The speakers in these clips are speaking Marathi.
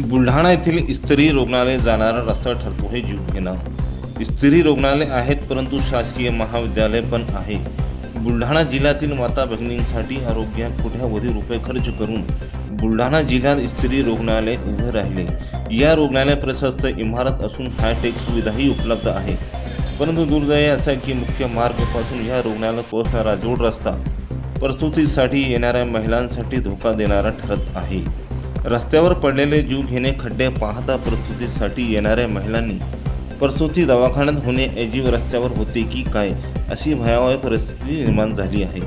बुलढाणा येथील स्त्री रुग्णालय जाणारा रस्ता ठरतो हे जीव घेणं. स्त्री रुग्णालय आहेत परंतु शासकीय महाविद्यालय पण आहे. बुलढाणा जिल्ह्यातील माता भगिनींसाठी आरोग्य कोट्यावधी रुपये खर्च करून बुलढाणा जिल्ह्यात स्त्री रुग्णालय उभे राहिले. या रुग्णालय प्रशस्त इमारत असून हायटेक सुविधाही उपलब्ध आहे. परंतु दुर्दैव असा की मुख्य मार्गापासून या रुग्णालयात पोहोचणारा जोड रस्ता प्रसूतीसाठी येणाऱ्या महिलांसाठी धोका देणारा ठरत आहे. रस्त्यावर पडलेले जीव घेणे खड्डे पाहता प्रसूतीसाठी येणाऱ्या महिलांनी प्रसूती दवाखान्यात होण्याऐवजी रस्त्यावर होते की काय अशी भयावह परिस्थिती निर्माण झाली आहे.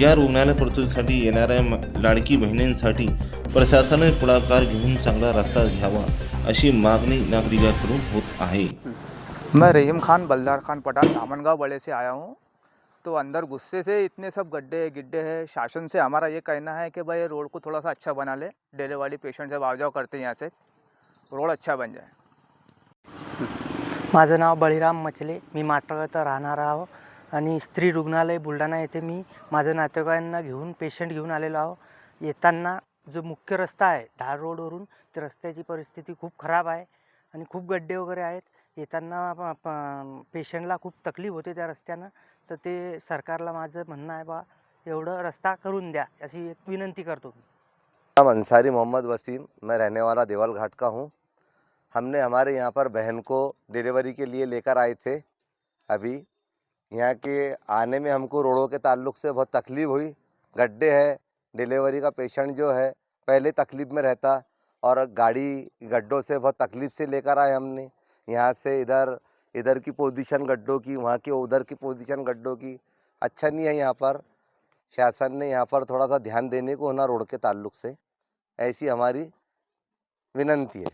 या रुग्णालय प्रसूतीसाठी येणाऱ्या म- लाडकी बहिणींसाठी प्रशासनाने पुढाकार घेऊन चांगला रस्ता घ्यावा अशी मागणी नागरिकांकडून होत आहे. मैं रहीम खान बल्दार खान पठान धामनगांव बड़े से आया हूँ। तो अंदर गुस्से से इतने सब गड्ढे गिड्ढे हैं। शासन से हमारा ये कहना है कि भाई रोड को थोड़ा सा अच्छा बना ले। डेले वाली पेशेंट से आव जाओ करते हैं यहाँ से। रोड अच्छा बन जाए। माझं नाव बळीराम मचले. मी माटगावचा राहणार आहो. आणि स्त्री रुग्णालय बुलढाणा येथे मी माझ्या नातेवाईकांना घेऊन पेशंट घेऊन आलेलो आहो. येताना जो मुख्य रस्ता आहे धार रोडवरून त्या रस्त्याची परिस्थिती खूप खराब आहे. आणि खूप गड्डे वगैरे आहेत. येताना पेशंटला खूप तकलीफ़ होते त्या रस्त्यानं. तर ते सरकारला माझं म्हणणं आहे, बा, एवढं रस्ता करून द्या. अशी एक विनंती करतो नाम अंसारी मोहम्मद वसीम. मैं रहने वाला देवल घाट का हूँ। हमने हमारे यहाँ पर बहन को डिलीवरी के लिए लेकर आए थे। अभी यहाँ के आने में हमको रोडों के ताल्लुक से बहुत तकलीफ़ हुई। गड्ढे है, डिलीवरी का पेशेंट जो है, पहले तकलीफ़ में रहता और गाड़ी गड्ढों से बहुत तकलीफ़ से लेकर आए हमने। यहाँ से इधर इधर की पोजीशन गड्ढों की, वहाँ की उधर की पोजीशन गड्ढों की। अच्छा नहीं है यहाँ पर। शासन ने यहाँ पर थोड़ा सा ध्यान देने को होना रोड के ताल्लुक से। ऐसी हमारी विनंती है।